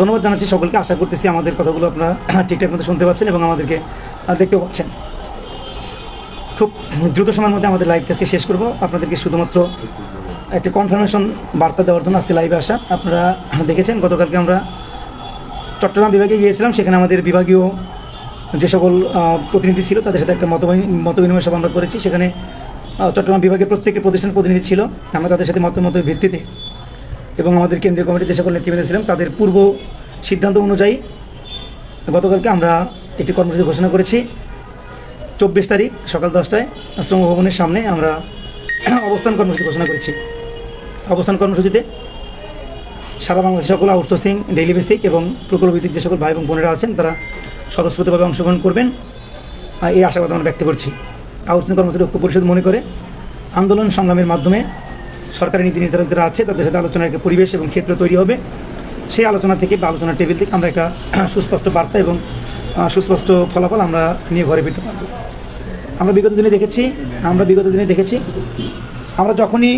ধন্যবাদ জানাচ্ছি সকলকে। আশা করতেছি আমাদের কথাগুলো আপনারা ঠিকঠাক মতো শুনতে পাচ্ছেন এবং আমাদেরকে দেখতেও পাচ্ছেন। খুব দ্রুত সময়ের মধ্যে আমাদের লাইভটা আজকে শেষ করব। আপনাদেরকে শুধুমাত্র একটি কনফার্মেশন বার্তা দেওয়ার জন্য আজকে লাইভে আসা। আপনারা দেখেছেন, গতকালকে আমরা চট্টগ্রাম বিভাগে গিয়েছিলাম। সেখানে আমাদের বিভাগীয় যে সকল প্রতিনিধি ছিল, তাদের সাথে একটা মত মত বিনিময় সভা আমরা করেছি। সেখানে চট্টগ্রাম বিভাগের প্রত্যেকটি প্রতিষ্ঠান প্রতিনিধি ছিল। আমরা তাদের সাথে মত ভিত্তিতে এবং আমাদের কেন্দ্রীয় কমিটির যে সকল নেতৃবৃন্দ ছিলেন, তাদের পূর্ব সিদ্ধান্ত অনুযায়ী গতকালকে আমরা একটি কর্মসূচি ঘোষণা করেছি। চব্বিশ তারিখ সকাল দশটায় শ্রম ভবনের সামনে আমরা অবস্থান কর্মসূচি ঘোষণা করেছি। অবস্থান কর্মসূচিতে সারা বাংলাদেশ সকল আউটসোর্সিং, ডেইলি বেসিক এবং প্রকল্পভিত্তিক যে সকল ভাই এবং বোনেরা আছেন, তারা স্বতঃস্ফূর্তভাবে অংশগ্রহণ করবেন। এই আশাবাদ আমরা ব্যক্ত করছি। আউটসোর্সিং কর্মসূচি ঐক্য পরিষদ মনে করে আন্দোলন সংগ্রামের মাধ্যমে সরকারি নীতি নির্ধারক যারা আছে, তাদের সাথে আলোচনার একটা পরিবেশ এবং ক্ষেত্র তৈরি হবে। সেই আলোচনা থেকে বা আলোচনার টেবিল থেকে আমরা একটা সুস্পষ্ট বার্তা এবং সুস্পষ্ট ফলাফল আমরা নিয়ে ঘরে ফিরতে পারব। আমরা বিগত দিনে দেখেছি, আমরা বিগত দিনে দেখেছি, আমরা যখনই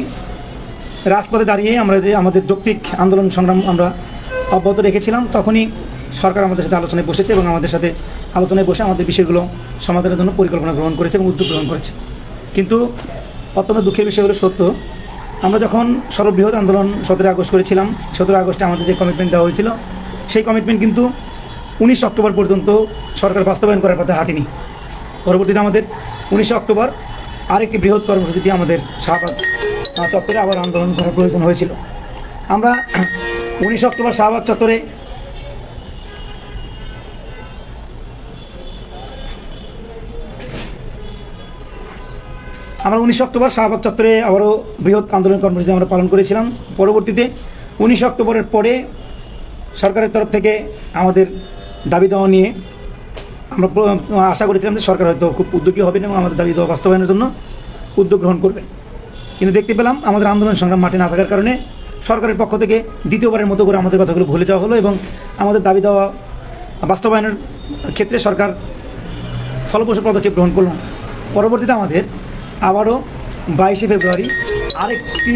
রাজপথে দাঁড়িয়ে আমরা যে আমাদের যৌক্তিক আন্দোলন সংগ্রাম আমরা অব্যাহত রেখেছিলাম, তখনই সরকার আমাদের সাথে আলোচনায় বসেছে এবং আমাদের সাথে আলোচনায় বসে আমাদের বিষয়গুলো সমাধানের জন্য পরিকল্পনা গ্রহণ করেছে এবং উদ্যোগ গ্রহণ করেছে। কিন্তু অত্যন্ত দুঃখের বিষয় হলো সত্য আমরা যখন সর্ববৃহৎ আন্দোলন সতেরো আগস্ট করেছিলাম সতেরো আগস্টে আমাদের যে কমিটমেন্ট দেওয়া হয়েছিল, সেই কমিটমেন্ট কিন্তু উনিশ অক্টোবর পর্যন্ত সরকার বাস্তবায়ন করার পথে হাঁটেনি। পরবর্তীতে আমাদের উনিশে অক্টোবর আরেকটি বৃহৎ কর্মসূচি দিয়ে আমাদের শাহবাগ চত্বরে আবার আন্দোলন করার প্রয়োজন হয়েছিল। আমরা উনিশে অক্টোবর শাহবাগ চত্বরে আমরা উনিশে অক্টোবর শাহবাগ চত্বরে আবারও বৃহৎ আন্দোলন কর্মসূচি আমরা পালন করেছিলাম। পরবর্তীতে উনিশে অক্টোবরের পরে সরকারের তরফ থেকে আমাদের দাবি দেওয়া নিয়ে আমরা আশা করেছিলাম যে সরকার হয়তো খুব উদ্যোগী হবেন এবং আমাদের দাবি দেওয়া বাস্তবায়নের জন্য উদ্যোগ গ্রহণ করবেন। কিন্তু দেখতে পেলাম আমাদের আন্দোলন সংগ্রাম মাঠে না থাকার কারণে সরকারের পক্ষ থেকে দ্বিতীয়বারের মতো করে আমাদের কথাগুলো ভুলে যাওয়া হলো এবং আমাদের দাবি দেওয়া বাস্তবায়নের ক্ষেত্রে সরকার ফলপ্রসূ পদক্ষেপ গ্রহণ করল পরবর্তীতে আমাদের আবারও বাইশে ফেব্রুয়ারি, আরেকটি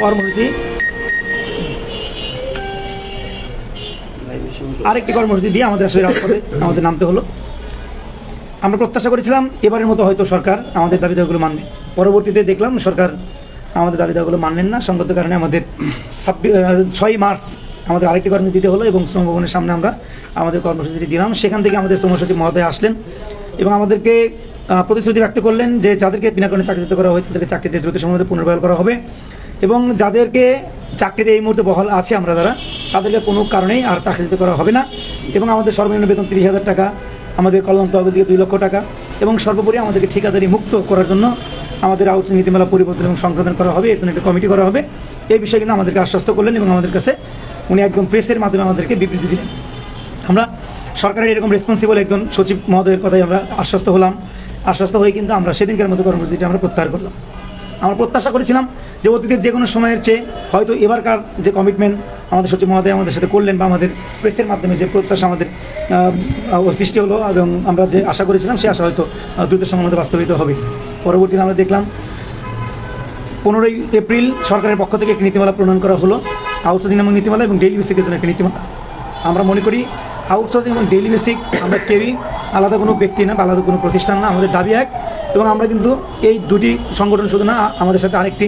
কর্মসূচি। আরেকটি কর্মসূচি দিয়ে আমাদের আসলে রাজপথে আমাদের নামতে হলো। আমরা প্রত্যাশা করেছিলাম এবারের মতো হয়তো সরকার আমাদের দাবি দাবিগুলো মানবে। পরবর্তীতে দেখলাম সরকার আমাদের দাবি দাবিগুলো মানলেন না, সঙ্গত কারণে আমাদের ছাব্বিশ ছয়ই মার্চ আমাদের আরেকটি কর্মসূচি দিতে হলো এবং শ্রম ভবনের সামনে আমরা আমাদের কর্মসূচিটি দিলাম। সেখান থেকে আমাদের শ্রমসচিব মহোদয় আসলেন এবং আমাদেরকে প্রতিশ্রুতি ব্যক্ত করলেন যে যাদেরকে বিনা কারণে চাকরিচ্যুত করা হয়েছে, তাদেরকে চাকরিতে দ্রুত সময়ের মধ্যে পুনর্বহাল করা হবে। এবং যাদেরকে চাকরিতে এই মুহূর্তে বহাল আছে আমরা যারা, তাদেরকে কোনো কারণেই আর চাকরিচ্যুত করা হবে না। এবং আমাদের সর্বনিম্ন বেতন তিরিশ হাজার টাকা, আমাদের কল্যাণ তহবিল থেকে দুই লক্ষ টাকা, এবং সর্বোপরি আমাদেরকে ঠিকাদারি মুক্ত করার জন্য আমাদের আউট নীতিমালা পরিবর্তন এবং সংশোধন করা হবে, এর জন্য একটা কমিটি করা হবে। এই বিষয়ে কিন্তু আমাদেরকে আশ্বস্ত করলেন এবং আমাদের কাছে উনি একদম প্রেসের মাধ্যমে আমাদেরকে বিবৃতি দিলেন। আমরা সরকারের এরকম রেসপন্সিবল একজন সচিব মহোদয়ের কথাই আমরা আশ্বস্ত হলাম। আশ্বস্ত হয়ে কিন্তু আমরা সেদিনকার মতো কর্মসূচিটা আমরা প্রত্যাহার করলাম। আমরা প্রত্যাশা করেছিলাম যে অতীতের যে কোনো সময়ের চেয়ে হয়তো এবারকার যে কমিটমেন্ট আমাদের সচিব মহোদয় আমাদের সাথে করলেন বা আমাদের প্রেসের মাধ্যমে যে প্রত্যাশা আমাদের সৃষ্টি হলো এবং আমরা যে আশা করেছিলাম সে আশা হয়তো দ্রুত মধ্যে বাস্তবিত হবে। পরবর্তীতে আমরা দেখলাম পনেরোই এপ্রিল সরকারের পক্ষ থেকে একটি নীতিমালা প্রণয়ন করা হলো আউটসোর্সিং এবং নীতিমালা এবং ডেইলি বেসিকের জন্য একটি নীতিমালা। আমরা মনে করি আউটসোর্সিং এবং ডেইলি বেসিক আমরা কেউই আলাদা কোনো ব্যক্তি না বা আলাদা কোনো প্রতিষ্ঠান না, আমাদের দাবি এক। এবং আমরা কিন্তু এই দুটি সংগঠন শুধু না, আমাদের সাথে আরেকটি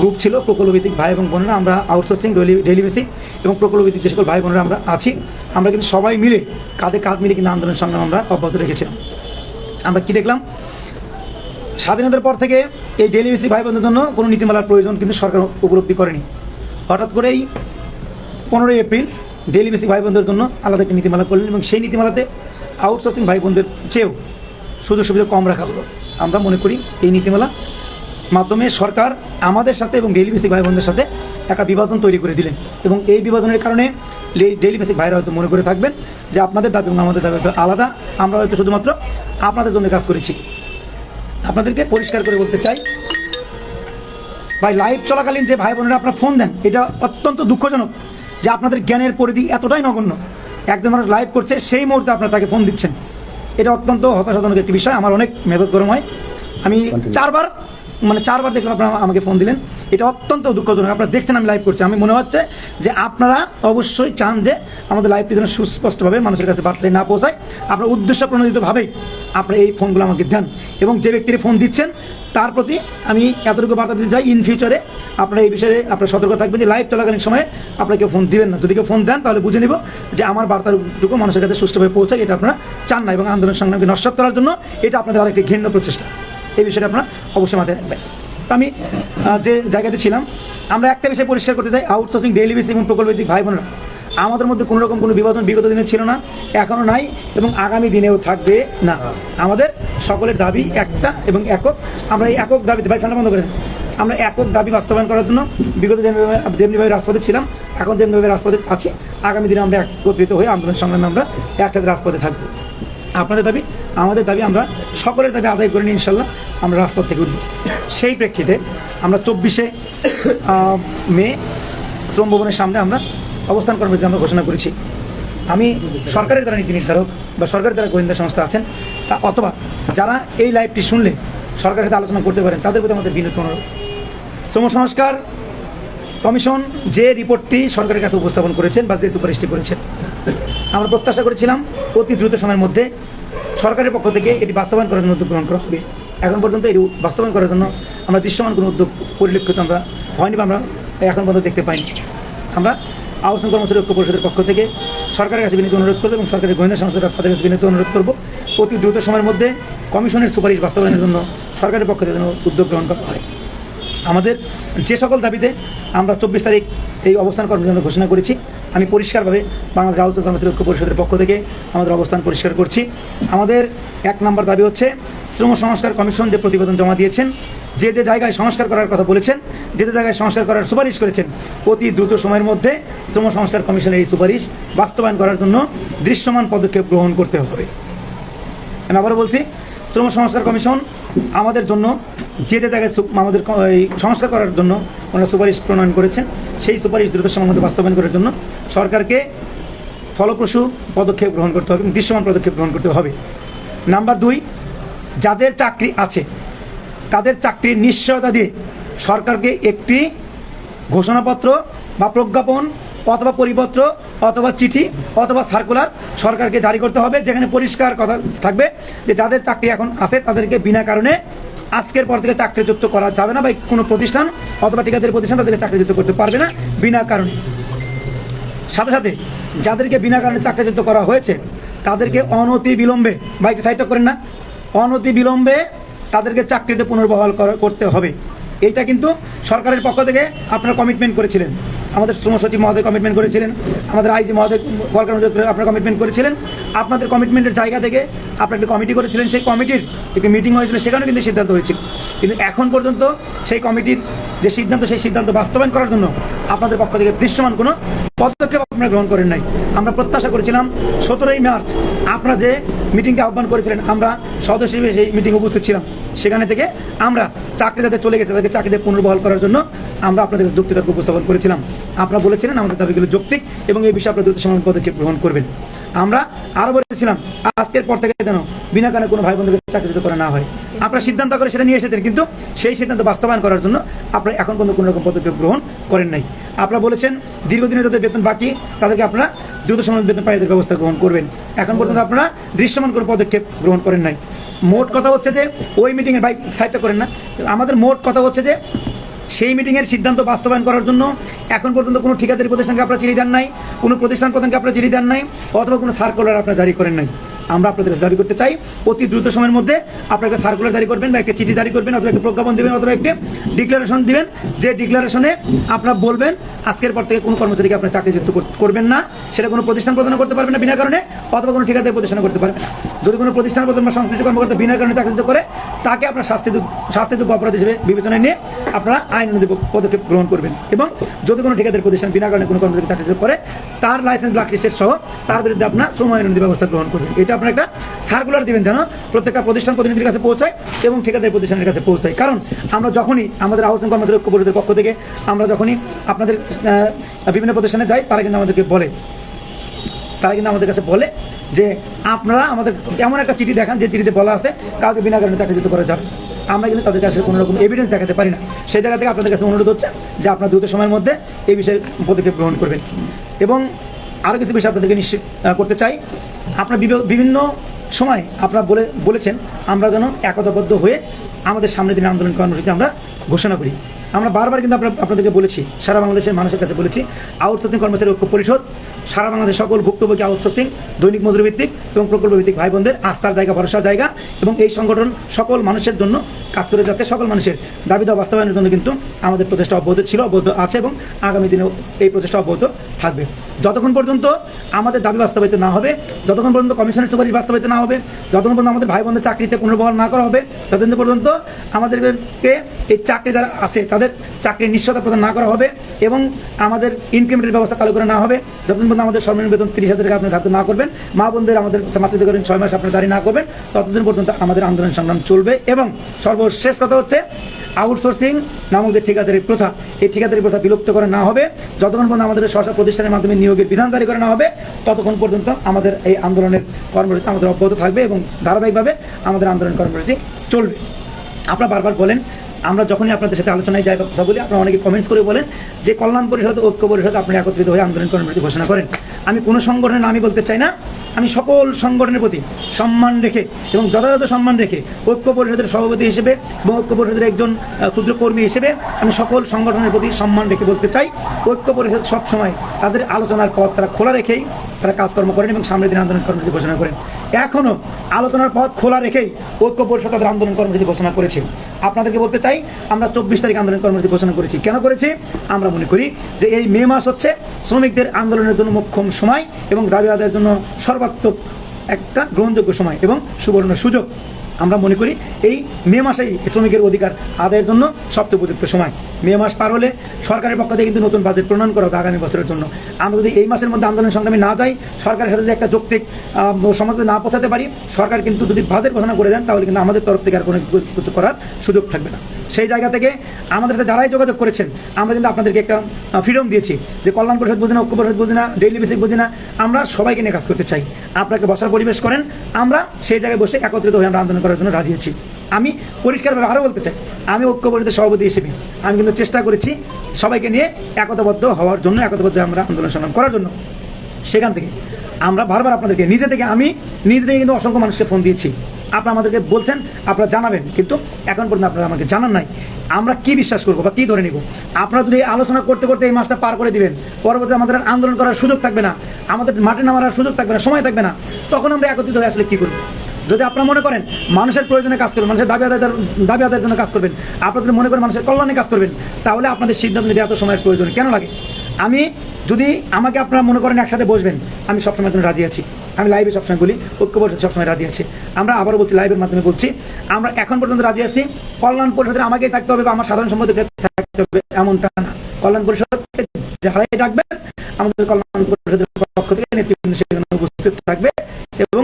গ্রুপ ছিল, প্রকল্পভিত্তিক ভাই এবং বোনেরা। আমরা আউটসোর্সিং ডেইলি বেসিক এবং প্রকল্পভিত্তিক যে সকল ভাই বোনেরা আমরা আছি, আমরা কিন্তু সবাই মিলে, কাঁধে কাঁধ মিলে কিন্তু আন্দোলন সংগ্রাম আমরা অব্যাহত রেখেছিলাম। আমরা কি দেখলাম? স্বাধীনতার পর থেকে এই ডেলি ভাই বোনদের জন্য কোনো নীতিমালার প্রয়োজন কিন্তু সরকার উপলব্ধি করেনি। হঠাৎ করেই পনেরোই এপ্রিল ডেলি বেসিক ভাই বোনদের জন্য আলাদা একটি নীতিমালা করলেন এবং সেই নীতিমালাতে আউটসোর্সিং ভাই বোনদের চেয়েও সুযোগ সুবিধা কম রাখা হলো। আমরা মনে করি এই নীতিমালা মাধ্যমে সরকার আমাদের সাথে এবং ডেইলি বেসিক ভাই বোনদের সাথে একটা বিভাজন তৈরি করে দিলেন এবং এই বিভাজনের কারণে ডেইলি বেসিক ভাইরা হয়তো মনে করে থাকবেন যে আপনাদের দাবি এবং আমাদের দাবি আলাদা। আমরা হয়তো শুধুমাত্র আপনাদের জন্য কাজ করেছি। আপনাদেরকে পরিষ্কার করে বলতে চাই, ভাই লাইভ চলাকালীন যে ভাই বোনেরা আপনারা ফোন দেন, এটা অত্যন্ত দুঃখজনক। যে আপনাদের জ্ঞানের পরিধি এতটাই নগণ্য। একজন মানুষ লাইভ করছে সেই মুহূর্তে আপনার তাকে ফোন দিচ্ছেন। এটা অত্যন্ত হতাশাজনক একটি বিষয় আমার অনেক মেজাজ গরম হয়। আমি চারবার মানে চারবার দেখলাম আপনারা আমাকে ফোন দিলেন। এটা অত্যন্ত দুঃখজনক। আপনারা দেখছেন, আমি লাইভ করছি। আমি মনে হচ্ছে যে আপনারা অবশ্যই চান যে আমাদের লাইভটি যেন সুস্পষ্টভাবে মানুষের কাছে বার্তায় না পৌঁছায়। আপনার উদ্দেশ্য প্রণোদিতভাবেই আপনারা এই ফোনগুলো আমাকে দেন এবং যে ব্যক্তির ফোন দিচ্ছেন, তার প্রতি আমি এতটুকু বার্তা দিতে চাই ইন ফিউচারে আপনারা এই বিষয়ে আপনারা সতর্ক থাকবেন যে লাইভ চলাকালীন সময়ে আপনারা কেউ ফোন দিবেন না। যদি কেউ ফোন দেন, তাহলে বুঝে নিব যে আমার বার্তাটুকু মানুষের কাছে সুষ্ঠুভাবে পৌঁছায়, এটা আপনারা চান না এবং আন্দোলন সংগ্রামকে নষ্ট করার জন্য এটা আপনাদের আরেকটি ঘৃণ্য প্রচেষ্টা। এই বিষয়টা আপনারা অবশ্যই মাথায় রাখবেন। তো আমি যে জায়গাতে ছিলাম, আমরা একটা বিষয় পরিষ্কার করতে চাই আউটসোর্সিং ডেইলি বেসিস এবং প্রকল্প ভিত্তিক ভাই বোনেরা আমাদের মধ্যে কোনো রকম কোনো বিভাজন বিগত দিনে ছিল না এখনও নাই এবং আগামী দিনেও থাকবে না। আমাদের সকলের দাবি একটা এবং একক। আমরা এই একক দাবিতে, ভাই ঠান্ডা বন্ধ করে। আমরা একক দাবি বাস্তবায়ন করার জন্য বিগত যেমনিভাবে রাজপথে ছিলাম, এখন যেমনিভাবে রাজপথে আছি, আগামী দিনে আমরা একত্রিত হয়ে আন্দোলন সংগ্রামে আমরা একসাথে রাজপথে থাকব। আপনাদের দাবি, আমাদের দাবি আমরা সকলের দাবি আদায় করে নিই, ইনশাল্লাহ আমরা রাজপথ থেকে উঠব। সেই প্রেক্ষিতে আমরা চব্বিশে মে শ্রম ভবনের সামনে আমরা অবস্থান কর্মসূচি আমরা ঘোষণা করেছি। আমি সরকারের দ্বারা নীতি নির্ধারক বা সরকারের দ্বারা গোয়েন্দা সংস্থা আছেন, তা অথবা যারা এই লাইভটি শুনলে সরকারের সাথে আলোচনা করতে পারেন, তাদের প্রতি আমাদের বিনীত অনুরোধ। শ্রম সংস্কার কমিশন যে রিপোর্টটি সরকারের কাছে উপস্থাপন করেছেন বা যে সুপারিশটি করেছেন আমরা প্রত্যাশা করেছিলাম অতি দ্রুত সময়ের মধ্যে সরকারের পক্ষ থেকে এটি বাস্তবায়ন করার জন্য উদ্যোগ গ্রহণ করা হবে। এখন পর্যন্ত এটি বাস্তবায়ন করার জন্য আমরা দৃশ্যমান কোনো উদ্যোগ পরিলক্ষিত আমরা হয়নি বা আমরা এখন পর্যন্ত দেখতে পাইনি। আমরা আবাসন কর্মচারী ঐক্য পরিষদের পক্ষ থেকে সরকারের কাছে বিনীত অনুরোধ করব এবং সরকারের গোয়েন্দা সংস্থার কাছে বিনীত অনুরোধ করব অতি দ্রুত সময়ের মধ্যে কমিশনের সুপারিশ বাস্তবায়নের জন্য সরকারের পক্ষ থেকে উদ্যোগ গ্রহণ করা হয়। আমাদের যে সকল দাবিতে আমরা চব্বিশ তারিখ এই অবস্থান কর্মসূচি ঘোষণা করেছি আমি পরিষ্কারভাবে বাংলাদেশ আহত কর্মচারী ঐক্য পরিষদের পক্ষ থেকে আমাদের অবস্থান পরিষ্কার করছি। আমাদের এক নম্বর দাবি হচ্ছে, শ্রম সংস্কার কমিশন যে প্রতিবেদন জমা দিয়েছেন, যে যে জায়গায় সংস্কার করার কথা বলেছেন, যে যে জায়গায় সংস্কার করার সুপারিশ করেছেন, অতি দ্রুত সময়ের মধ্যে শ্রম সংস্কার কমিশনের এই সুপারিশ বাস্তবায়ন করার জন্য দৃশ্যমান পদক্ষেপ গ্রহণ করতে হবে। আমি আবারও বলছি, শ্রম সংস্কার কমিশন আমাদের জন্য যে যে জায়গায় আমাদের সংস্কার করার জন্য ওনারা সুপারিশ প্রণয়ন করেছেন। সেই সুপারিশ দ্রুত মধ্যে বাস্তবায়ন করার জন্য সরকারকে ফলপ্রসূ পদক্ষেপ গ্রহণ করতে হবে দৃশ্যমান পদক্ষেপ গ্রহণ করতে হবে। নাম্বার দুই, যাদের চাকরি আছে, তাদের চাকরির নিশ্চয়তা দিয়ে সরকারকে একটি ঘোষণাপত্র বা প্রজ্ঞাপন অথবা পরিপত্র অথবা চিঠি অথবা সার্কুলার সরকারকে জারি করতে হবে, যেখানে পরিষ্কার কথা থাকবে যে যাদের চাকরি এখন আছে, তাদেরকে বিনা কারণে আজকের পর থেকে চাকরিযুক্ত করা যাবে না বা কোনো প্রতিষ্ঠান অথবা ঠিকাদের প্রতিষ্ঠান তাদেরকে চাকরিযুক্ত করতে পারবে না বিনা কারণে। সাথে সাথে যাদেরকে বিনা কারণে চাকরিযুক্ত করা হয়েছে, তাদেরকে অনতি বিলম্বে বাইক সাইটক করেন না, অনতি বিলম্বে তাদেরকে চাকরিতে পুনর্বহাল করতে হবে। এইটা কিন্তু সরকারের পক্ষ থেকে আপনারা কমিটমেন্ট করেছিলেন। আমাদের শ্রম সচিব মহোদয় কমিটমেন্ট করেছিলেন, আমাদের আইজি মহোদয় ওয়ার্কার আপনারা কমিটমেন্ট করেছিলেন। আপনাদের কমিটমেন্টের জায়গা থেকে আপনারা একটি কমিটি করেছিলেন, সেই কমিটির একটি মিটিং হয়েছিল, সেখানেও কিন্তু সিদ্ধান্ত হয়েছিল। কিন্তু এখন পর্যন্ত সেই কমিটির যে সিদ্ধান্ত, সেই সিদ্ধান্ত বাস্তবায়ন করার জন্য আপনাদের পক্ষ থেকে দৃশ্যমান কোনো পদক্ষেপ আপনারা গ্রহণ করেন নাই। আমরা প্রত্যাশা করেছিলাম, সতেরোই মার্চ আপনারা যে মিটিংকে আহ্বান করেছিলেন, আমরা সদস্য হিসেবে সেই মিটিং উপস্থিত ছিলাম। সেখানে থেকে আমরা চাকরি যাদের চলে গেছে তাদেরকে চাকরিতে পুনর্বহাল করার জন্য আমরা আপনাদের যুক্তিতর্ক উপস্থাপন করেছিলাম। আপনারা বলেছিলেন আমাদের দাবিগুলো যৌক্তিক এবং এই বিষয়ে আপনারা দ্রুত সময় পদক্ষেপ গ্রহণ করবেন। আমরা আরও বলেছিলাম, আজকের পর থেকে যেন বিনা কারণে কোনো ভাই বোনদেরকে চাকরিচ্যুত করা না হয়। আপনারা সিদ্ধান্ত করে সেটা নিয়ে এসেছেন, কিন্তু সেই সিদ্ধান্ত বাস্তবায়ন করার জন্য আপনারা এখন পর্যন্ত কোনো রকম পদক্ষেপ গ্রহণ করেন নাই। আপনারা বলেছেন দীর্ঘদিনে যাদের বেতন বাকি, তাদেরকে আপনারা দ্রুত সময় বেতন পাইয়ে ব্যবস্থা গ্রহণ করবেন। এখন পর্যন্ত আপনারা দৃশ্যমান কোনো পদক্ষেপ গ্রহণ করেন নাই। মোট কথা হচ্ছে যে ওই মিটিংয়ের ভাই সাইডটা করেন না। আমাদের মোট কথা হচ্ছে যে সেই মিটিংয়ের সিদ্ধান্ত বাস্তবায়ন করার জন্য এখন পর্যন্ত কোনো ঠিকাদারি প্রতিষ্ঠানকে আপনারা চিঠি দেন নাই, কোনো প্রতিষ্ঠান প্রধানকে আপনারা চিঠি দেন নাই, অথবা কোনো সার্কুলার আপনারা জারি করেন নাই। আমরা আপনাদের কাছে দাবি করতে চাই, অতি দ্রুত সময়ের মধ্যে আপনারা একটা সার্কুলার জারি করবেন বা একটা চিঠি জারি করবেন অথবা একটা প্রজ্ঞাপন দেবেন অথবা একটা ডিক্লারেশন দিবেন। যে ডিক্লারেশনে আপনারা বলবেন, আজকের পর থেকে কোনো কর্মচারীকে আপনার চাকরিযুক্ত কর- করবেন না। সেটা কোনো প্রতিষ্ঠান প্রদান করতে পারবেন না বিনা কারণে, অথবা কোনো ঠিকাদারি প্রতিষ্ঠান করতে পারবেন না। যদি কোনো প্রতিষ্ঠান প্রদান বা সংশ্লিষ্ট কর্মকর্তা বিনা কারণে চাকরিযুক্ত করে, তাকে আপনার শাস্তি শাস্তিযোগ্য অপরাধ হিসেবে বিবেচনায় নিয়ে আপনারা আইন অনুযায়ী পদক্ষেপ গ্রহণ করবেন। এবং যদি কোনো ঠিকাদারি প্রতিষ্ঠান বিনা কারণে কোনো কর্মচারী চাকরিযুক্ত করে, তার লাইসেন্স ব্ল্যাক লিস্টেড সহ তার বিরুদ্ধে আপনার শ্রম আইন অনুযায়ী ব্যবস্থা গ্রহণ করবেন। এটা আপনার একটা সার্কুলার দিবেন যেন প্রত্যেকটা প্রতিষ্ঠান প্রতিনিধির কাছে পৌঁছায় এবং ঠিকাদারি প্রতিষ্ঠানের কাছে পৌঁছায়। কারণ আমরা যখনই আমাদের আহ্বান কর্মচারী ঐক্য পরিষদের পক্ষ থেকে আমরা যখনই আপনাদের বিভিন্ন প্রতিষ্ঠানে যাই, তারা কিন্তু আমাদেরকে বলে। তারা কিন্তু আমাদের কাছে বলে যে, আপনারা আমাদের এমন একটা চিঠি দেখান, যে চিঠিতে বলা আছে, কাউকে বিনা কারণে চাকরিচ্যুত করা যাবে আমরা কিন্তু তাদের কাছে কোনো রকম এভিডেন্স দেখাতে পারি না। সেই জায়গা থেকে আপনাদের কাছে অনুরোধ হচ্ছে যে, আপনার দ্রুত সময়ের মধ্যে এই বিষয়ে পদক্ষেপ গ্রহণ করবেন। এবং আরও কিছু বিষয় আপনাদেরকে নিশ্চিত করতে চাই। আপনার বিভি- বিভিন্ন সময় আপনারা বলে বলেছেন, আমরা যেন একতাবদ্ধ হয়ে আমাদের সামনের দিনে আন্দোলন কর্মসূচি আমরা ঘোষণা করি। আমরা বারবার কিন্তু আপনাদেরকে বলেছি, সারা বাংলাদেশের মানুষের কাছে বলেছি, আউটসোর্সিং কর্মচারী ঐক্য পরিষদ সারা বাংলাদেশ সকল ভুক্তভোগী আউটসোর্সিং, দৈনিক মজুরি ভিত্তিক এবং প্রকল্প ভিত্তিক ভাই বোনদের আস্থার জায়গা, ভরসার জায়গা এবং এই সংগঠন সকল মানুষের জন্য কাজ করে যাচ্ছে। সকল মানুষের দাবি দেওয়া বাস্তবায়নের জন্য কিন্তু আমাদের প্রচেষ্টা অব্যাহত ছিল, অব্যাহত আছে এবং আগামী দিনেও এই প্রচেষ্টা অব্যাহত থাকবে। যতক্ষণ পর্যন্ত আমাদের দাবি বাস্তবায়িত না হবে, যতক্ষণ পর্যন্ত কমিশনের সুপারিশ বাস্তবায়িত না হবে, যতক্ষণ পর্যন্ত আমাদের ভাই বোনদের চাকরিতে পুনর্বহাল না করা হবে, ততদিন পর্যন্ত আমাদেরকে এই চাকরি যারা আছে, তাদের চাকরির নিশ্চয়তা প্রদান না করা হবে এবং আমাদের ইনক্রিমেন্টের ব্যবস্থা চালু করা না হবে। যতদিন পর্যন্ত আমাদের সর্বনিম্ন বেতন তিরিশ হাজার টাকা আপনি ধার্য না করবেন। মা বোনদের আমাদের মাতৃত্ব করেন ছয় মাস আপনি দাঁড়িয়ে না করবেন। ততদিন পর্যন্ত আমাদের আন্দোলন সংগ্রাম চলবে এবং সর্বশেষ কথা হচ্ছে আউটসোর্সিং নামক যে ঠিকাদারি প্রথা, এই ঠিকাদারি প্রথা বিলুপ্ত করা না হবে। যতক্ষণ পর্যন্ত আমাদের স্ব প্রতিষ্ঠানের মাধ্যমে নিয়োগের বিধান জারি করা না হবে, ততক্ষণ পর্যন্ত আমাদের এই আন্দোলনের কর্মসূচি আমাদের অব্যাহত থাকবে এবং ধারাবাহিকভাবে আমাদের আন্দোলন কর্মসূচি চলবে। আপনারা বারবার বলেন আমরা যখনই আপনাদের সাথে আলোচনায় যাই কথা বলি, আপনারা অনেকে কমেন্টস করে বলেন যে কল্যাণ পরিষদ ঐক্য পরিষদ আপনি একত্রিত হয়ে আন্দোলন কর্মসূচি ঘোষণা করেন। আমি কোনো সংগঠনের নামই বলতে চাই না। আমি সকল সংগঠনের প্রতি সম্মান রেখে এবং যথাযথ সম্মান রেখে ঐক্য পরিষদের সভাপতি হিসেবে এবং ঐক্য পরিষদের একজন ক্ষুদ্র কর্মী হিসেবে আমি সকল সংগঠনের প্রতি সম্মান রেখে বলতে চাই। ঐক্য পরিষদ সবসময় তাদের আলোচনার পথ তারা খোলা রেখেই তারা কাজকর্ম করেন এবং সামনের দিন আন্দোলন কর্মসূচি ঘোষণা করেন। এখনও আলোচনার পথ খোলা রেখেই ঐক্য পরিষদ তাদের আন্দোলন কর্মসূচি ঘোষণা করেছে। আপনাদেরকে বলতে চাই, আমরা চব্বিশ তারিখ আন্দোলন কর্মসূচি ঘোষণা করেছি। কেন করেছি? আমরা মনে করি যে এই মে মাস হচ্ছে শ্রমিকদের আন্দোলনের জন্য মোক্ষম সময় এবং দাবি আদায়ের জন্য সর্বাত্মক একটা গ্রহণযোগ্য সময় এবং সুবর্ণ সুযোগ। আমরা মনে করি এই মে মাসেই শ্রমিকের অধিকার আদায়ের জন্য সবচেয়ে উপযুক্ত সময়। মে মাস পার হলে সরকারের পক্ষ থেকে কিন্তু নতুন বাজেট প্রণয়ন করা হবে আগামী বছরের জন্য। আমরা যদি এই মাসের মধ্যে আন্দোলন সংগ্রামে না যাই, সরকারের সাথে যদি একটা যৌক্তিক সমাজে না পৌঁছাতে পারি, সরকার কিন্তু যদি বাজেট ঘোষণা করে দেন, তাহলে কিন্তু আমাদের তরফ থেকে আর কোনো কিছু করার সুযোগ থাকবে না। সেই জায়গা থেকে আমাদের সাথে যারাই যোগাযোগ করেছেন, আমরা কিন্তু আপনাদেরকে একটা ফ্রিডম দিয়েছি যে কল্যাণ পরিষদ বুঝি না, ঐক্য পরিষদ বুঝি না ডেইলি বেসিক বুঝি না, আমরা সবাইকে নিয়ে কাজ করতে চাই। আপনাকে বসার পরিবেশ করেন, আমরা সেই জায়গায় বসে একত্রিত হয়ে আমরা আন্দোলন করার জন্য রাজি আছি। আমি পরিষ্কারভাবে আরও বলতে চাই, আমি ঐক্য পরিষদের সভাপতি হিসেবে, আমি কিন্তু চেষ্টা করেছি সবাইকে নিয়ে একতাবদ্ধ হওয়ার জন্য, একতাবদ্ধ আমরা আন্দোলন সংগ্রাম করার জন্য। সেখান থেকে আমরা বারবার আপনাদেরকে, নিজে থেকে আমি, নিজে থেকে কিন্তু অসংখ্য মানুষকে ফোন দিয়েছি। আপনারা আমাদেরকে বলছেন, আপনারা জানাবেন, কিন্তু এখন পর্যন্ত আপনারা আমাকে জানান নাই। আমরা কি বিশ্বাস করব বা কি ধরে নিব? আপনারা যদি আলোচনা করতে করতে এই মাসটা পার করে দিবেন, পরবর্তী আমাদের আন্দোলন করার সুযোগ থাকবে না, আমাদের মাঠে নামার সুযোগ থাকবে না, সময় থাকবে না, তখন আমরা একত্রিত হয়ে আসলে কি করব? যদি আপনারা মনে করেন মানুষের প্রয়োজনে কাজ করবেন, মানুষের দাবি আদায় দাবি আদায়ের জন্য কাজ করবেন, আপনারা যদি মনে করেন মানুষের কল্যাণে কাজ করবেন, তাহলে আপনাদের সিদ্ধান্ত নিতে এত সময়ের প্রয়োজন কেন লাগে? আমি যদি আমাকে আপনারা মনে করেন একসাথে বসবেন, আমি সবসময় জন্য রাজি আছি। আমি লাইভে সবসময় বলি ঐক্য পরিষদ সবসময় রাজি আছি। আমরা আবারও বলছি লাইভের মাধ্যমে বলছি, আমরা এখন পর্যন্ত রাজি আছি। কল্যাণ পরিষদের আমাকেই থাকতে হবে বা আমার সাধারণ সম্পাদক থাকতে হবে, এমনটা না। কল্যাণ পরিষদ যারাই ডাকবেন আমাদের কল্যাণ পরিষদের পক্ষ থেকে নেতৃবৃন্দ সেখানে উপস্থিত থাকবে এবং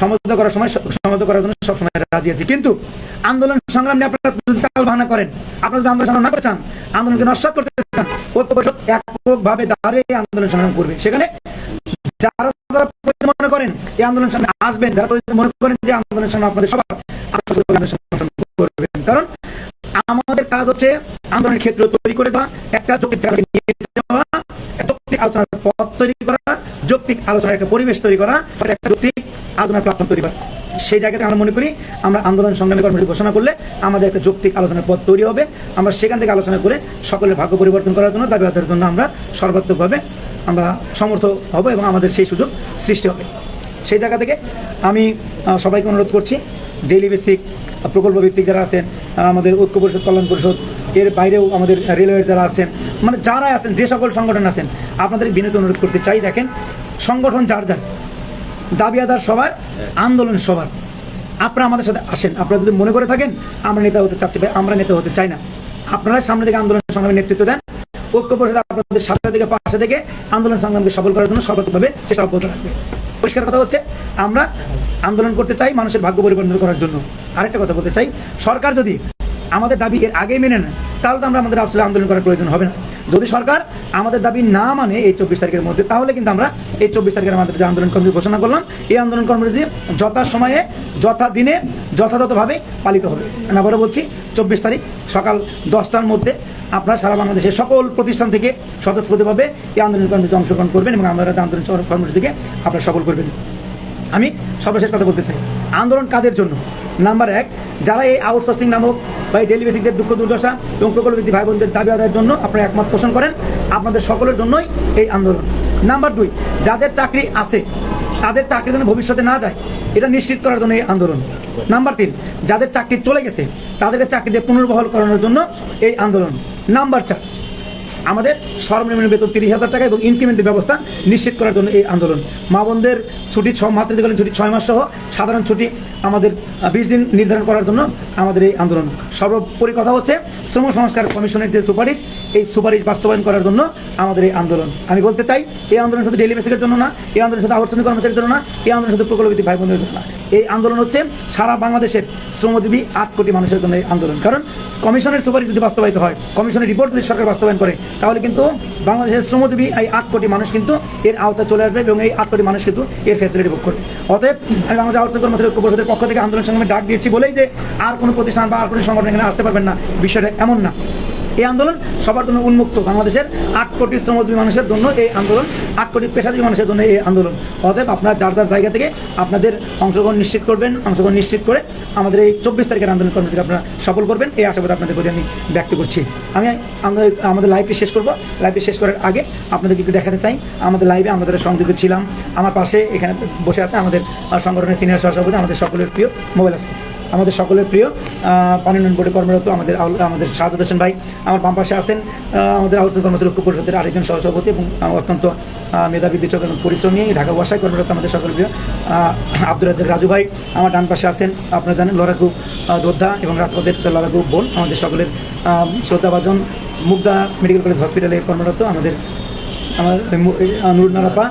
সমঝোতা করার সময় সমঝোতা করার জন্য সবসময় রাজি আছি। কিন্তু আন্দোলন সংগ্রাম নিয়ে আপনারা যদি তাল বাহানা করেন, আপনারা যদি আন্দোলন সংগ্রাম না করতে চান, আন্দোলনকে নস্বাত করতে চান, ঐক্য এককভাবে দাঁড়িয়ে আন্দোলন সংগ্রাম করবে। সেখানে যারা মনে করেন, এই আন্দোলন সামনে আসবেন, যারা মনে করেন যে আন্দোলন সামনে আপনাদের সবার করবেন। কারণ আমাদের কাজ হচ্ছে আন্দোলনের ক্ষেত্র তৈরি করে দেওয়া, একটা যাওয়া আলোচনার পথ তৈরি করা যৌক্তিক আলোচনার একটা পরিবেশ তৈরি করা, একটা যৌক্তিক আলোচনার প্ল্যাটফর্ম তৈরি করা। সেই জায়গাতে আমরা মনে করি, আমরা আন্দোলন সংগ্রামী কর্মসূচি ঘোষণা করলে আমাদের একটা যৌক্তিক আলোচনার পথ তৈরি হবে। আমরা সেখান থেকে আলোচনা করে সকলের ভাগ্য পরিবর্তন করার জন্য দাবি আদায়ের জন্য আমরা সর্বাত্মকভাবে আমরা সমর্থ হব এবং আমাদের সেই সুযোগ সৃষ্টি হবে। সেই জায়গা থেকে আমি সবাইকে অনুরোধ করছি ডেইলি বেসিক প্রকল্প ভিত্তিক যারা আছেন আমাদের ঐক্য পরিষদ, কল্যাণ পরিষদ এর বাইরেও আমাদের রেলওয়ের যারা আছেন মানে যারা আছেন, যে সকল সংগঠন আছেন, আপনাদের বিনীত অনুরোধ করতে চাই, দেখেন, সংগঠন যার যার দাবি আদার সবার, আন্দোলন সবার। আপনারা আমাদের সাথে আসেন, আপনারা যদি মনে করে থাকেন, আমরা নেতা হতে চাচ্ছি, ভাই, আমরা নেতা হতে চাই না। আপনারা সামনে থেকে আন্দোলন সংগ্রামের নেতৃত্ব দেন ঐক্য পরিষদ আপনাদের সাথে থেকে, পাশে থেকে আন্দোলন সংগ্রামকে সফল করার জন্য সর্বাত্মকভাবে চেষ্টা অব্যাহত রাখবে। পরিষ্কার কথা হচ্ছে, আমরা আন্দোলন করতে চাই মানুষের ভাগ্য পরিবর্তন করার জন্য। আরেকটা কথা বলতে চাই, সরকার যদি আমাদের দাবি এর আগেই মেনে নেয়। তাহলে তো আমরা আমাদের আসলে আন্দোলন করার প্রয়োজন হবে না। যদি সরকার আমাদের দাবি না মানে এই চব্বিশ তারিখের মধ্যে, তাহলে কিন্তু আমরা এই চব্বিশ তারিখের আমাদের যে আন্দোলন কর্মসূচি ঘোষণা করলাম, এই আন্দোলন কর্মসূচি যথা সময়ে, যথা দিনে, যথাযথভাবে পালিত হবে। আবারও বলছি, চব্বিশ তারিখ সকাল দশটার মধ্যে আপনারা সারা বাংলাদেশের সকল প্রতিষ্ঠান থেকে স্বতঃস্ফূর্তভাবে এই আন্দোলন কর্মসূচিতে অংশগ্রহণ করবেন এবং আমাদের আন্দোলন কর্মসূচিকে আপনারা সফল করবেন। আমি সর্বশেষ কথা বলতে চাই, আন্দোলন কাদের জন্য? নাম্বার এক, যারা এই আউটসোর্সিং নামক বা এই ডেলি বেসিকদের দুঃখ দুর্দশা এবং প্রকল্পভিত্তিক ভাই বোনদের দাবি আদায়ের জন্য আপনারা একমত পোষণ করেন, আপনাদের সকলের জন্যই এই আন্দোলন। নাম্বার দুই, যাদের চাকরি আছে, তাদের চাকরি যেন ভবিষ্যতে না যায়, এটা নিশ্চিত করার জন্য এই আন্দোলন। নাম্বার তিন, যাদের চাকরি চলে গেছে, তাদেরকে চাকরিতে পুনর্বহাল করানোর জন্য এই আন্দোলন। নাম্বার চার আমাদের সর্বনিম্ন বেতন তিরিশ হাজার টাকা এবং ইনক্রিমেন্টের ব্যবস্থা নিশ্চিত করার জন্য এই আন্দোলন। মা বোনদের ছুটি ছ মাতৃকালীন ছুটি ছয় মাস সহ সাধারণ ছুটি আমাদের বিশ দিন নির্ধারণ করার জন্য আমাদের এই আন্দোলন। সর্বোপরি কথা হচ্ছে শ্রম সংস্কার কমিশনের যে সুপারিশ, এই সুপারিশ বাস্তবায়ন করার জন্য আমাদের এই আন্দোলন। আমি বলতে চাই, এই আন্দোলন শুধু ডেলি বেসিকের জন্য না, এই আন্দোলন শুধু আবর্তনী কর্মচারীর জন্য না, এই আন্দোলন শুধু প্রকল্পভিত্তিক ভাই বোনদের জন্য না। এই আন্দোলন হচ্ছে সারা বাংলাদেশের শ্রমজীবী আট কোটি মানুষের জন্য এই আন্দোলন। কারণ কমিশনের সুপারিশ যদি বাস্তবায়িত হয়, কমিশনের রিপোর্ট যদি সরকার বাস্তবায়ন করে তাহলে কিন্তু বাংলাদেশের শ্রমজীবী এই আট কোটি মানুষ কিন্তু এর আওতায় চলে আসবে এবং এই আট কোটি মানুষ কিন্তু এর ফেসিলিটি ভোগ করবে। অতএব আমি বাংলাদেশ আওয়াজ কর্মচারী ঐক্য পরিষদের পক্ষ থেকে আন্দোলন সংগ্রামে ডাক দিয়েছি বলেই যে আর কোনো প্রতিষ্ঠান বা আর কোনো সংগঠন এখানে আসতে পারবেন না। বিষয়টা এমন না। এই আন্দোলন সবার জন্য উন্মুক্ত। বাংলাদেশের আট কোটি শ্রমজীবী মানুষের জন্য এই আন্দোলন, আট কোটি পেশাজীবী মানুষের জন্য এই আন্দোলন। অতএব আপনারা যার যার জায়গা থেকে আপনাদের অংশগ্রহণ নিশ্চিত করবেন, অংশগ্রহণ নিশ্চিত করে আমাদের এই চব্বিশ তারিখের আন্দোলন কর্মসূচিকে আপনারা সফল করবেন। এই আশাবাদ আপনাদের প্রতি আমি ব্যক্ত করছি। আমি আমাদের লাইভটি শেষ করব। লাইভটি শেষ করার আগে আপনাদেরকে একটু দেখাতে চাই। আমাদের লাইভে আমাদের সংযুক্ত ছিলাম, আমার পাশে এখানে বসে আছে আমাদের সংগঠনের সিনিয়র সহসভাপতি, আমাদের সকলের প্রিয় মোবাইল আছে আমাদের সকলের প্রিয় পানিউন্নয়ন বোর্ডে কর্মরত আমাদের আমাদের সাহায্য হোসেন ভাই। আমার বাম পাশে আছেন আমাদের আহত কর্মচারী ঐক্য পরিষদের আরেকজন সহসভাপতি এবং অত্যন্ত মেধাবী বিচক এবং পরিশ্রমী ঢাকা বাসায় কর্মরত আমাদের সকল প্রিয় আব্দুল রাজ্জাক রাজু ভাই। আমার ডান পাশে আছেন, আপনারা জানেন, লড়াকু যোদ্ধা এবং রাজপথের লড়াকু বোন, আমাদের সকলের শ্রদ্ধাভাজন মুগদা মেডিকেল কলেজ হসপিটালে কর্মরত আমাদের, আমার নুরনারাপা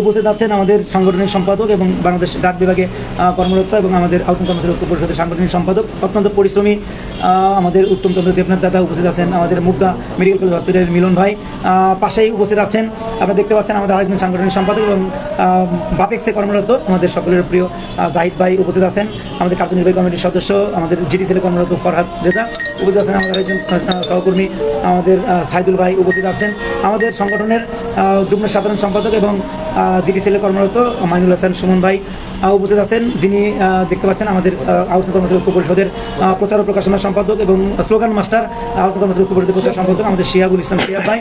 উপস্থিত আছেন আমাদের সাংগঠনিক সম্পাদক এবং বাংলাদেশ ডাক বিভাগে কর্মরত এবং আমাদের আউটন কর্মচারী ঐক্য পরিষদের সাংগঠনিক সম্পাদক, অত্যন্ত পরিশ্রমী আমাদের উত্তম চন্দ্র দেবনাথ দাদা উপস্থিত আছেন আমাদের মুগদা মেডিকেল কলেজ হসপিটালের মিলন ভাই পাশেই উপস্থিত আছেন। আপনারা দেখতে পাচ্ছেন আমাদের আরেকজন সাংগঠনিক সম্পাদক এবং বাপেক্সে কর্মরত আমাদের সকলের প্রিয় জাহিদ ভাই উপস্থিত আছেন। আমাদের কার্যনির্বাহী কমিটির সদস্য আমাদের জিডিসিএল কর্মরত ফরহাদ রেজা উপস্থিত আছেন। আমাদের একজন সহকর্মী আমাদের সাইদুল ভাই উপস্থিত আছেন। আমাদের সংগঠনের যুগ্ম সাধারণ সম্পাদক এবং জিডিসিএল কর্মরত, মাইনুল হাসান সুমন ভাই উপস্থিত আছেন। যিনি দেখতে পাচ্ছেন আমাদের আলোচনা কর্মচারী ঐক্য পরিষদের প্রচার ও প্রকাশনা সম্পাদক এবং স্লোগান মাস্টার আলোচনা কর্মচারী ঐক্য পরিষদের প্রচার সম্পাদক আমাদের শিয়াবুল ইসলাম শিয়াব ভাই।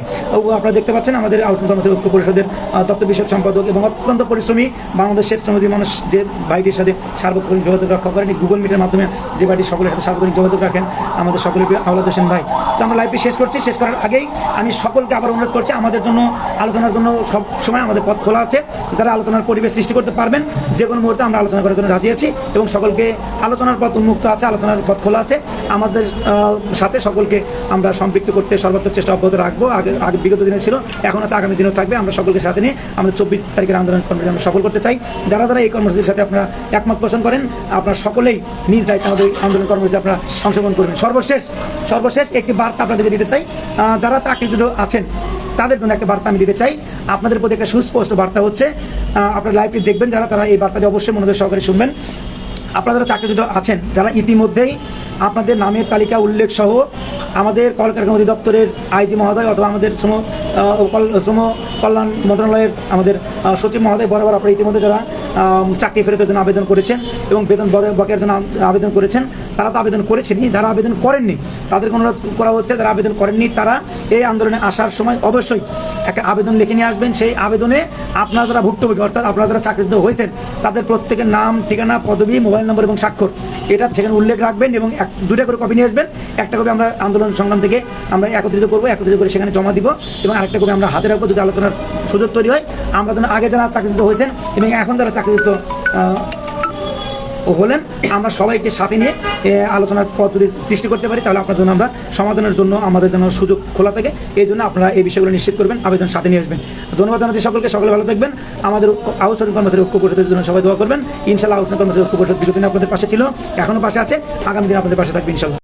আপনারা দেখতে পাচ্ছেন আমাদের আলোচনা কর্মচারী ঐক্য পরিষদের তত্ত্ব বিষয়ক সম্পাদক এবং অত্যন্ত পরিশ্রমী বাংলাদেশের শ্রমজীবী মানুষ যে ভাইটির সাথে সার্বক্ষণিক যোগাযোগ রক্ষা করেন গুগল মিটের মাধ্যমে যে ভাইটি সকলের সাথে সার্বক্ষণিক যোগাযোগ রাখেন, আমাদের সকলের আওলাদ হোসেন ভাই। তো আমরা লাইভটি শেষ করছি, শেষ করার আগেই আমি সকলকে আবার অনুরোধ করছি, আমাদের জন্য, আলোচনার জন্য সব সময় আমাদের পথ খোলা আছে, যারা আলোচনার পরিবেশ সৃষ্টি করতে পারবেন, যে কোনো মুহূর্তে আমরা আলোচনা করার জন্য রাজি আছি এবং সকলকে আলোচনার পথ উন্মুক্ত আছে, আলোচনার পথ খোলা আছে। আমাদের সাথে সকলকে আমরা সম্পৃক্ত করতে সর্বাত্মক চেষ্টা অব্যাহত রাখব। আগে আগে বিগত দিনে ছিল, এখন আছে, আগামী দিনেও থাকবে। আমরা সকলকে সাথে নিয়ে আমাদের চব্বিশ তারিখের আন্দোলন কর্মসূচি আমরা সফল করতে চাই। যারা যারা এই কর্মসূচির সাথে আপনারা একমত পোষণ করেন, আপনারা সকলেই নিজ দায়িত্বে আমাদের আন্দোলন কর্মসূচি আপনারা অংশগ্রহণ করবেন। সর্বশেষ সর্বশেষ একটি বার্তা আপনাদেরকে দিতে চাই। যারা চাকরিচ্যুত আছেন, তাদের জন্য একটা বার্তা আমি দিতে চাই। আপনাদের প্রতি একটা সুস্পষ্ট বার্তা হচ্ছে আপনার লাইভটি দেখবেন যারা, তারা এই বার্তাটি অবশ্যই মনোযোগ সহকারে শুনবেন। আপনারা যারা চাকরিচ্যুত আছেন, যারা ইতিমধ্যেই আপনাদের নামের তালিকা উল্লেখ সহ আমাদের কলকারখানা অধিদপ্তরের আইজি মহোদয় অথবা আমাদের শ্রম কল্যাণ মন্ত্রণালয়ের আমাদের সচিব মহোদয় বরাবর আপনারা ইতিমধ্যে যারা চাকরি ফেরতের জন্য আবেদন করেছেন এবং বেতন বকেয়ার জন্য আবেদন করেছেন, তারা তো আবেদন করেছেনই, যারা আবেদন করেননি, তাদেরকে অনুরোধ করা হচ্ছে যারা আবেদন করেননি, তারা এই আন্দোলনে আসার সময় অবশ্যই একটা আবেদন লিখে নিয়ে আসবেন। সেই আবেদনে আপনারা যারা ভুক্তভোগী, অর্থাৎ আপনারা যারা চাকরিত হয়েছেন, তাদের প্রত্যেকের নাম, ঠিকানা, পদবি, মোবাইল নম্বর এবং স্বাক্ষর, এটা সেখানে উল্লেখ রাখবেন এবং এক দুটা করে কপি নিয়ে আসবেন, একটা কপি আমরা আন্দোলন সংগ্রাম থেকে আমরা একত্রিত করব, একত্রিত করে সেখানে জমা দিব এবং আরেকটা কপি আমরা হাতে রাখব যদি আলোচনার সুযোগ তৈরি হয়, আমরা যেন আগে যারা চাকরিত হয়েছেন এবং এখন যারা ও হলেন, আমরা সবাইকে সাথে নিয়ে আলোচনার পথ যদি সৃষ্টি করতে পারি, তাহলে আপনার জন্য আমরা সমাধানের জন্য, আমাদের জন্য সুযোগ খোলা থাকে। এই জন্য আপনারা এই বিষয়গুলো নিশ্চিত করবেন, আবেদন সাথে নিয়ে আসবেন। ধন্যবাদ জানাচ্ছি সকলকে, সকলে ভালো থাকবেন। আমাদের আলোচনা কর্মচারী ঐক্য পরিষদের জন্য সবাই দোয়া করবেন। ইনশাল্লাহ আলোচনা কর্মচারী ঐক্য পরিষদ বিগত দিনে আপনাদের পাশে ছিল, এখনও পাশে আছে। আগামী দিন আপনাদের পাশে থাকবে ইনশাল্লাহ